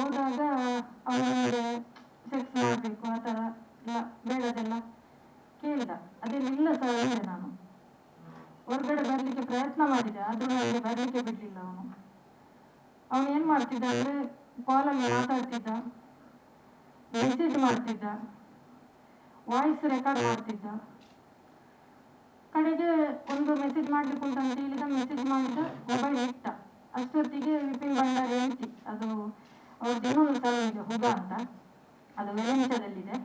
ಹೋದಾಗ ಅವನಿಗೆ ಸೆಕ್ಸ್ ಮಾಡಬೇಕು ಆ ಥರ ಎಲ್ಲ ಬೇಡದೆಲ್ಲ ಕೇಳಿದ. ಇಲ್ಲ ಸರ್ ನಾನು. ಹೊರಗಡೆ ಬರಲಿಕ್ಕೆ ಪ್ರಯತ್ನ ಮಾಡಿದೆ, ಆದರೂ ನನಗೆ ಬರಲಿಕ್ಕೆ ಬಿಡಲಿಲ್ಲ ಅವನು. ಅವನು ಏನು ಮಾಡ್ತಿದ್ದ ಅಂದರೆ ಕಾಲಲ್ಲಿ ಮಾತಾಡ್ತಿದ್ದ ಮೆಸೇಜ್ ಮಾಡ್ತಿದ್ದ ವಾಯ್ಸ್ ರೆಕಾರ್ಡ್ ಮಾಡ್ತಿದ್ದ. ಕಡೆಗೆ ಒಂದು ಮೆಸೇಜ್ ಮಾಡ್ಲಿಕ್ಕೆ ಉಂಟು ಅಂತ ಹೇಳಿದ ಮೆಸೇಜ್ ಮಾಡಿದ ಮೊಬೈಲ್ ಇಟ್ಟ. ಅಷ್ಟೊತ್ತಿಗೆ ವಿಪಿನ್ ಭಂಡಾರಿ ಹೇಳ್ತಿ ಅದು ಸ್ಥಳ ಇದೆ ಹುಗ ಅಂತ. ಅದು ವೆಲೆಂಚದಲ್ಲಿದೆ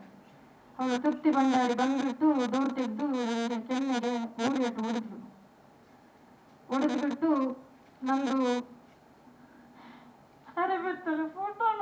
ಅವಳು ತೃಪ್ತಿ ಬಂದಾಡಿ ಬಂದ್ಬಿಟ್ಟು ಡೋರ್ ತೆಗೆದು ಕೆನ್ನೆಗೆ ಊರಿಟ್ಟು ಹೊಡೆದ್ರು. ಬಿಟ್ಟು ನಂದು, ಅರೆ ಬಿಡ್ತಾರೆ ಫೋಟೋನ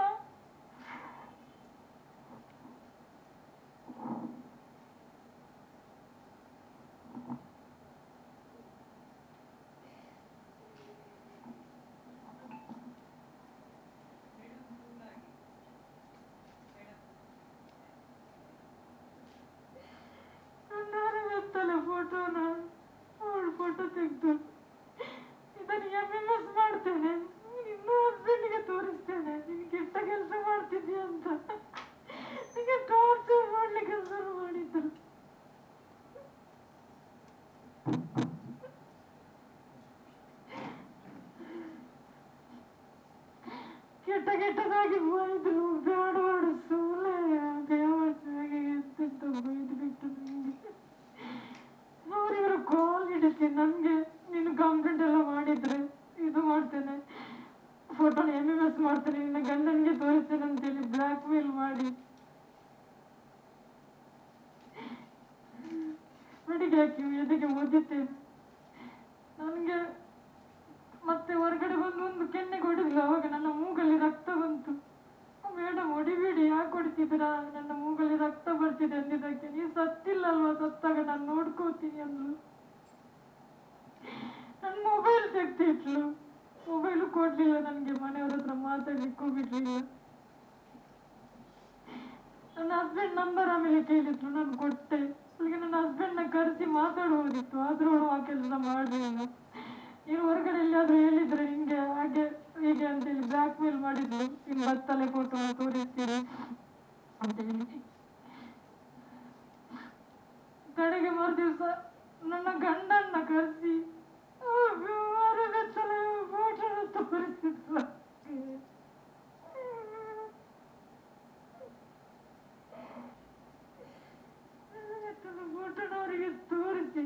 ನಾನು ಬಿತ್ತಲ್ಲ ಫೋಟೋನ ಅವಳ ಫೋಟೋ ತೆಗೆದು. ಇದನ್ನು ಎಂ ಎಂ ಎಸ್ ಮಾಡ್ತೇನೆ. ಇನ್ನೂ ಹಸ್ಬೆಂಡ್ಗೆ ತೋರಿಸ್ತೇನೆ. ನೀನು ಕೆಟ್ಟ ಕೆಲಸ ಮಾಡ್ತಿದ್ದೀಯ ಅಂತ. ನಿಮಗೆ ಟಾರ್ಚರ್ ಮಾಡ್ಲಿಕ್ಕೆ ಶುರು ಮಾಡಿದ್ರು ಕೆಟ್ಟ ಕೆಟ್ಟದಾಗಿ ಮಾಡಿದ್ರು ಬೇಡ ಬೇಡ ಹಿಡಿಸಿ ನನಗೆ ನಿನ್ನ ಕಾಂಪ್ಲೇಂಟ್ ಎಲ್ಲ ಮಾಡಿದ್ರೆ ಇದು ಮಾಡ್ತೇನೆ. ಫೋಟೋನ ಎಂ ಎಂ ಎಸ್ ಮಾಡ್ತೇನೆ. ನಿನ್ನ ಗಂಡನಿಗೆ ತೋರಿಸ್ತೇನೆ ಅಂತೇಳಿ ಬ್ಲ್ಯಾಕ್ ಮೇಲ್ ಮಾಡಿ. ಅಡಿಗೆ ಹಾಕಿ ಎದಕ್ಕೆ ಓದಿದ್ದೇನೆ ನನಗೆ ಮತ್ತೆ ಹೊರಗಡೆ ಬಂದು ಒಂದು ಕೆನ್ನೆ ಕೊಡಿದ್ಲು ಅವಾಗ ನನ್ನ ಮೂಗಲ್ಲಿ ರಕ್ತ ಬಂತು. ಮೇಡಮ್ ಹೊಡಿಬೇಡಿ ಯಾಕೆ ಹೊಡಿತಿದ್ದೀರಾ? ನನ್ನ ಮೂಗಲ್ಲಿ ರಕ್ತ ಬರ್ತಿದೆ ಅಂದಿದ್ದಕ್ಕೆ. ನೀನು ಸತ್ತಿಲ್ಲ ಅಲ್ವಾ ಸತ್ತಾಗ ನಾನು ನೋಡ್ಕೋತೀನಿ ಅಂದ್ಲು. ನನ್ನ ಮೊಬೈಲ್ ತೆಗ್ದಿಟ್ಲು. ಮೊಬೈಲು ಕೊಡ್ಲಿಲ್ಲ ನನಗೆ, ಮನೆಯವ್ರ ಹತ್ರ ಮಾತಾಡ್ಲಿಕ್ಕೂ ಬಿಡ್ಲಿಲ್ಲ ನನ್ನ ಹಸ್ಬೆಂಡ್ ನಂಬರ್ ಆಮೇಲೆ ಕೇಳಿದ್ರು, ನಾನು ಕೊಟ್ಟೆ. ಅಲ್ಲಿಗೆ ನನ್ನ ಹಸ್ಬೆಂಡ್ನ ಕರೆಸಿ ಮಾತಾಡುವುದಿತ್ತು ಆದ್ರೂ ಅವಳು ಆ ಕೆಲಸ ಮಾಡಲಿಲ್ಲ. ನೀನು ಹೊರಗಡೆ ಎಲ್ಲಿಯಾದ್ರೂ ಹೇಳಿದ್ರೆ ಹಿಂಗೆ ಹಾಗೆ, ಹೀಗೆ ಅಂತೇಳಿ ಬ್ಲ್ಯಾಕ್ ಮೇಲ್ ಮಾಡಿದ್ಲು ನಿಮ್ ಬತ್ತಲೆ ಫೋಟೋ ತೋರಿಸ್ತೀರಿ ಅಂತ ಹೇಳಿ. ಕಡೆಗೆ ಮರು ದಿವಸ ನನ್ನ ಗಂಡನ್ನ ಕರೆಸಿ ಬೆತ್ತಲೆ ಫೋಟೋ ತೋರಿಸಿದ್ಲು ಫೋಟೋನವರಿಗೆ ತೋರಿಸಿ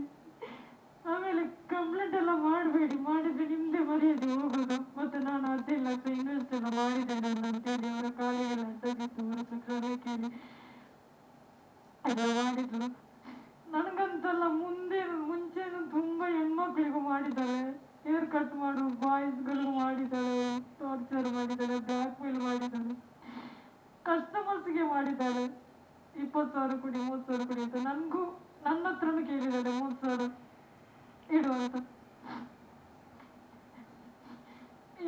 ಆಮೇಲೆ ಕಂಪ್ಲೇಂಟ್ ಎಲ್ಲ ಮಾಡಬೇಡಿ ಮಾಡಿದ್ರೆ ನಿಮ್ದೇ ಮರ್ಯಾದೆ ಹೋಗೋದು ಮತ್ತೆ ನಾನು ಹದಿನೈದು ಲಕ್ಷ ಇನ್ವೆಸ್ಟ್ ಎಲ್ಲ ಮಾಡಿದ್ದೇನೆ ಅಂತೇಳಿ ಅವರ ಕಾಲಿಗೆಲ್ಲ ತೆಗೆದು ಅವರ ಸಕ್ಕರೆ ಕೇಳಿ ಎಲ್ಲ ಮಾಡಿದ್ರು ಕಸ್ಟಮರ್ಸ್ಗೆ ಮಾಡಿದ್ದಾಳೆ. ಇಪ್ಪತ್ತು ಸಾವಿರ ಕೊಡಿ, ಮೂವತ್ತು ಸಾವಿರ ಕೊಡಿ ಅಂತ ನನಗೂ ನನ್ನ ಹತ್ರನೂ ಕೇಳಿದ್ದಾಳೆ, ಮೂವತ್ತು ಸಾವಿರ ಇಡು ಅಂತ.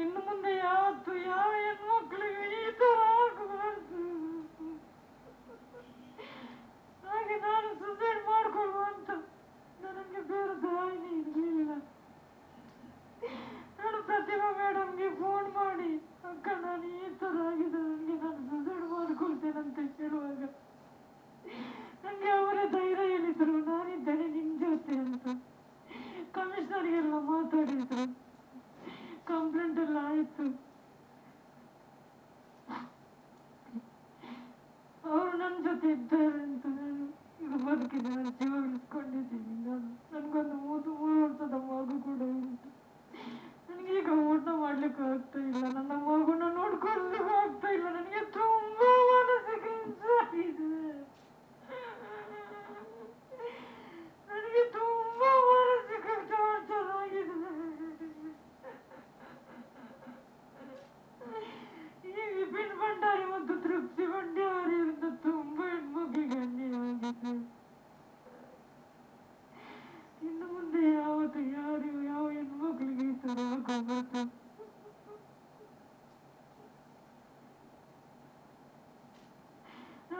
ಇನ್ನು ಮುಂದೆ ಯಾವತ್ತು ಯಾವ ಹೆಣ್ಮಕ್ಳಿಗೂ ಈ ತರ ಕಮಿಷನರ್ಗೆಲ್ಲ ಮಾತಾಡಿದ್ರು. ಕಂಪ್ಲೇಂಟ್ ಎಲ್ಲ ಆಯ್ತು. ಅವರು ನನ್ನ ಜೊತೆ ಇದ್ದಾರೆ ಅಂತ ನಾನು ಇದು ನಾನು ಜೀವ ಉಳಿಸ್ಕೊಂಡಿದ್ದೀನಿ. ನಾನು ನನಗೊಂದು ಮೂರು ಮೂರು ವರ್ಷದ ಮಗು ಕೂಡ ಉಂಟು. ನನಗೆ ಈಗ ಊಟ ಮಾಡ್ಲಿಕ್ಕೆ ಆಗ್ತಾ ಇಲ್ಲ. ನನ್ನ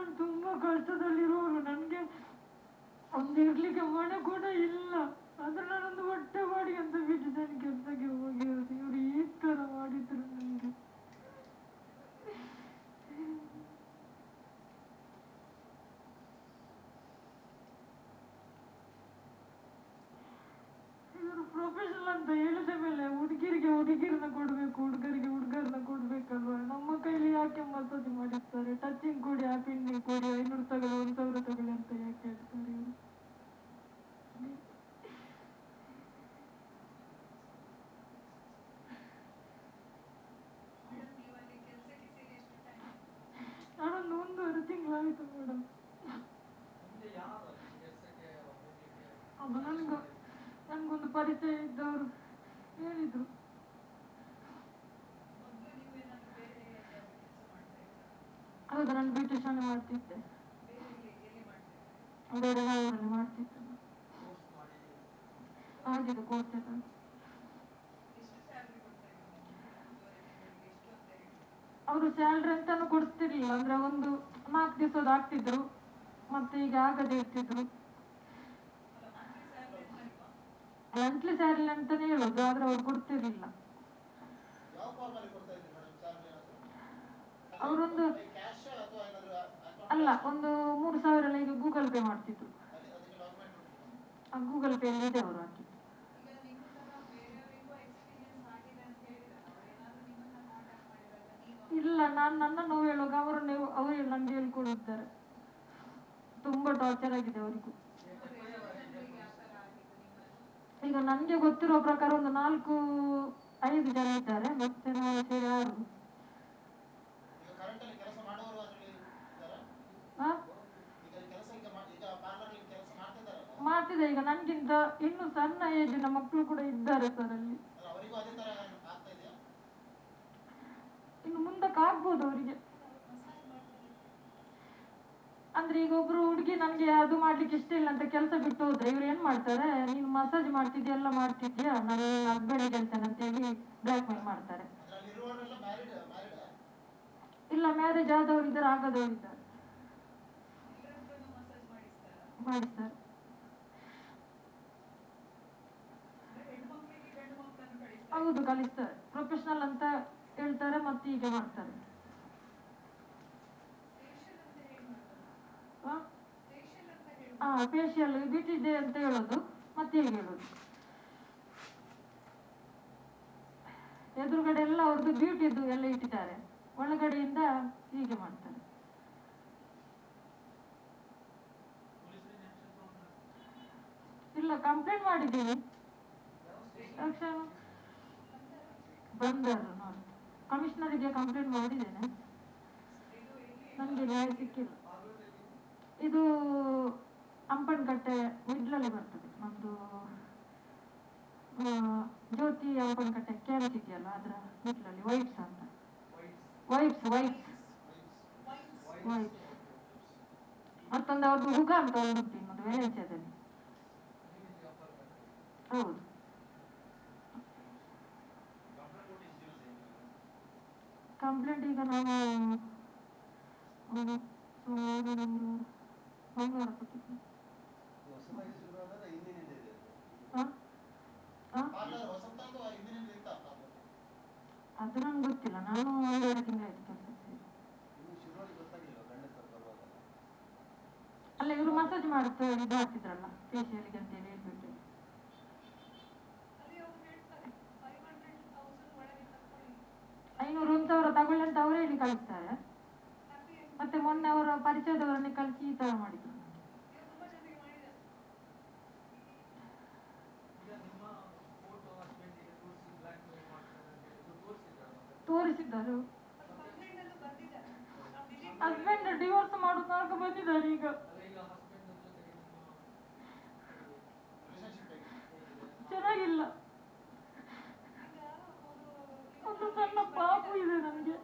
ನಾನು ತುಂಬಾ ಕಷ್ಟದಲ್ಲಿರೋರು. ನನಗೆ ಒಂದು ಇರ್ಲಿಕ್ಕೆ ಮನೆ ಕೂಡ ಇಲ್ಲ. ಆದ್ರೆ ನಾನೊಂದು ಹೊಟ್ಟೆ ಮಾಡಿ ಅಂತ ಬಿಟ್ಟು ನಾನು ಕೆಲಸಕ್ಕೆ ಹೋಗಿರೋದು. ಇವ್ರು ಈ ತರ ಮಾಡಿದ್ರು ನನಗೆ. ಇವರು ಪ್ರೊಫೆಷನಲ್ ಅಂತ ಹೇಳಿದ ಮೇಲೆ ಹುಡುಗಿರಿಗೆ ಹುಡುಗಿರನ್ನ ಕೊಡ್ಬೇಕು. ತಿಂಗಳಾಯ್ತು ಮೇಡಮ್. ನನಗೂ, ನನಗೊಂದು ಪರಿಚಯ ಇದ್ದವರು ಹೇಳಿದ್ರು. ಹೌದು ನಾನು ಬ್ಯೂಟಿಷನ್ ಮಾಡ್ತಿದ್ದೆ. ಬೇರೆ ಮಾಡ್ತಿದ್ದೆ. ಆಗಿದೆ ಕೋರ್ಸ್ ಎಲ್ಲ. ಅವರು ಸ್ಯಾಲ್ರಿ ಅಂತಾನು ಕೊಡ್ತಿರ್ಲಿಲ್ಲ. ಅಂದ್ರೆ ಒಂದು ನಾಲ್ಕು ದಿವಸದ ಆಗ್ತಿದ್ರು. ಮತ್ತೆ ಈಗ ಆಗದೆ ಇರ್ತಿದ್ರು. ಮಂತ್ಲಿ ಸ್ಯಾಲ್ರಿ ಅಂತಾನೆ ಹೇಳೋದು. ಆದ್ರೆ ಅವ್ರು ಕೊಡ್ತಿರ್ಲಿಲ್ಲ. ಅವರೊಂದು ಅಲ್ಲ, ಒಂದು ಮೂರು ಸಾವಿರ ಎಲ್ಲ ಈಗ ಗೂಗಲ್ ಪೇ ಮಾಡ್ತಿದ್ರು. ಗೂಗಲ್ ಪೇ ಇದೆ ಅವರು ಹಾಕಿ. ಇಲ್ಲ, ನಾನು ನನ್ನ ನೋವು ಹೇಳುವಾಗ ನೀವು, ಅವರು ನನಗೆ ಹೇಳ್ಕೊಡುತ್ತಾರೆ. ತುಂಬಾ ಟಾರ್ಚರ್ ಆಗಿದೆ ಅವರಿಗೂ. ಈಗ ನನಗೆ ಗೊತ್ತಿರೋ ಪ್ರಕಾರ ಒಂದು ನಾಲ್ಕು, ಐದು ಜನ ಇದ್ದಾರೆ. ಮತ್ತೆ ನಾವು ಯಾರು ಆರು. ಈಗ ಕರೆಂಟ್ ಅಲ್ಲಿ ಕೆಲಸ ಮಾಡೋರು ಅದರಲ್ಲಿ ಇದ್ದಾರಾ ಹಾ? ಈಗ ಕೆಲಸ ಈಗ ಮಾ- ಈಗ ಪಾರ್ಲರ್ ಅಲ್ಲಿ ಮಾಡ್ತಿದೆ ಈಗ ನನ್ಗಿಂತ ಇನ್ನು ಸಣ್ಣ ಏಜಿನ ಮಕ್ಕಳು ಕೂಡ ಇದ್ದಾರೆ ಸರ್ ಅಲ್ಲಿ ಅಲ್ಲ ಅವರಿಗೂ ಅದೇ ತರ ಆಗ್ತಾ ಇದೆಯಾ ಇನ್ನು ಮುಂದಕ್ಕೆ ಆಗ್ಬೋದು ಅವರಿಗೆ. ಅಂದ್ರೆ ಈಗ ಒಬ್ರು ಹುಡುಗಿ ನನ್ಗೆ ಅದು ಮಾಡ್ಲಿಕ್ಕೆ ಇಷ್ಟ ಇಲ್ಲ ಅಂತ ಕೆಲಸ ಬಿಟ್ಟು ಹೋದ್ರೆ ಇವ್ರು ಏನ್ ಮಾಡ್ತಾರೆ? ನೀನು ಮಸಾಜ್ ಮಾಡ್ತಿದ್ಯಾ, ಎಲ್ಲ ಮಾಡ್ತಿದ್ಯಾ? ನಾನು ಹಸ್ಬೆಂಡ್ ಅಂತ ಹೇಳಿ ಬ್ಲಾಕ್ ಮೇಲ್ ಮಾಡ್ತಾರೆ. ಇಲ್ಲ ಮ್ಯಾರೇಜ್ ಆದವ್ರು ಇದ್ದಾರೆ, ಆಗದವ್ರು ಮಾಡಿಸ್ತಾರೆ. ಹೌದು, ಕಲಿಸ್ತಾರೆ. ಪ್ರೊಫೆಷನಲ್ ಅಂತ ಹೇಳ್ತಾರೆ ಮತ್ತೆ ಹೀಗೆ ಮಾಡ್ತಾರೆ. ಹಾ? ಫೇಶಿಯಲ್ ಡೇ ಅಂತ ಹೇಳೋದು, ಮತ್ತೆ ಹೀಗೆ ಹೇಳೋದು. ಎದುರುಗಡೆ ಎಲ್ಲ ಅವ್ರದ್ದು ಬ್ಯೂಟಿದು ಎಲ್ಲ ಇಟ್ಟಿದ್ದಾರೆ. ಒಳಗಡೆಯಿಂದ ಹೀಗೆ ಮಾಡ್ತಾರೆ. ಇಲ್ಲ ಕಂಪ್ಲೇಂಟ್ ತಕ್ಷಣ ಬಂದರು ನೋಡಿ. ಕಮಿಷನರಿಗೆ ಕಂಪ್ಲೇಂಟ್ ಮಾಡಿದ್ದೇನೆ. ನನಗೆ ನ್ಯಾಯ ಸಿಕ್ಕಿಲ್ಲ. ಇದು ಅಂಪನ್ಕಟ್ಟೆ ಮಿಡ್ಲಲ್ಲಿ ಬರ್ತದೆ. ನಮ್ಮದು ಜ್ಯೋತಿ ಅಂಪನ್ಕಟ್ಟೆ ಕ್ಯಾಂಪ್ ಇದೆಯಲ್ಲ ಅದರ ಮಿಡ್ಲಲ್ಲಿ ವೈಟ್ಸ್ ಅಂತ. ವೈಟ್ಸ್ ವೈಟ್ಸ್ ವೈಟ್ಸ್ ಮತ್ತೊಂದು ಅವ್ರದ್ದು ಹುಗ ಅಂತ ಒಂದು ಉಂಟು ಇನ್ನೊಂದು ಹೌದು ಕಂಪ್ಲೇಂಟ್ ಈಗ ನಾನು ಒಂದು ಸುಮಾರು ಒಂದು ಮಂಗಳವಾರ ಕೊಟ್ಟಿದ್ದೆ ಹೊಸದಾಗಿ ಶುರುವಾದ ಹಿಂದಿನಿಂದ ಇದೆ ಹಾ? ಹಾ? ಪಾರ್ಲರ್ ಈಗ ಅಥವಾ ಹಾ ಹಾ ಅದು ನಂಗೆ ಗೊತ್ತಿಲ್ಲ. ನಾನು ಕೆಲಸ ಶುರುವಾಗಿ ಗೊತ್ತಾಗಿಲ್ಲ ಗಂಡಸರು ಬರುವಾಗ ಅಲ್ಲ ಇವರು ಮಸಾಜ್ ಮಾಡುತ್ತೆ, ಇದು ಹಾಕಿದ್ರಲ್ಲ ಫೇಶಿಯಲ್ಗೆ ಅಂತ ಹೇಳಿ ಹೇಳ್ಬಿಟ್ಟು ಐನೂರು ಒಂದು ಸಾವಿರ ತಗೊಳ್ಳಿ ಅಂತ ಅವರು ಹೇಳಿ ಕಳಿಸ್ತಾರೆ. ಮತ್ತೆ ಮೊನ್ನೆ ಅವರ ಪರಿಚಯದವರನ್ನೇ ಕಳಿಸಿ ಈ ತರ ಮಾಡಿದ್ರು. ತೋರಿಸಿದ್ದಾರೆ ಹಸ್ಬೆಂಡ್ ಡಿವೋರ್ಸ್ ಮಾಡೋ ನಾಲ್ಕು ಬಂದಿದ್ದಾರೆ ಈಗ. ಚೆನ್ನಾಗಿಲ್ಲ. ಗೊತ್ತು ನನ್ನ ಪಾಪು ಇದೆ ನನಗೆ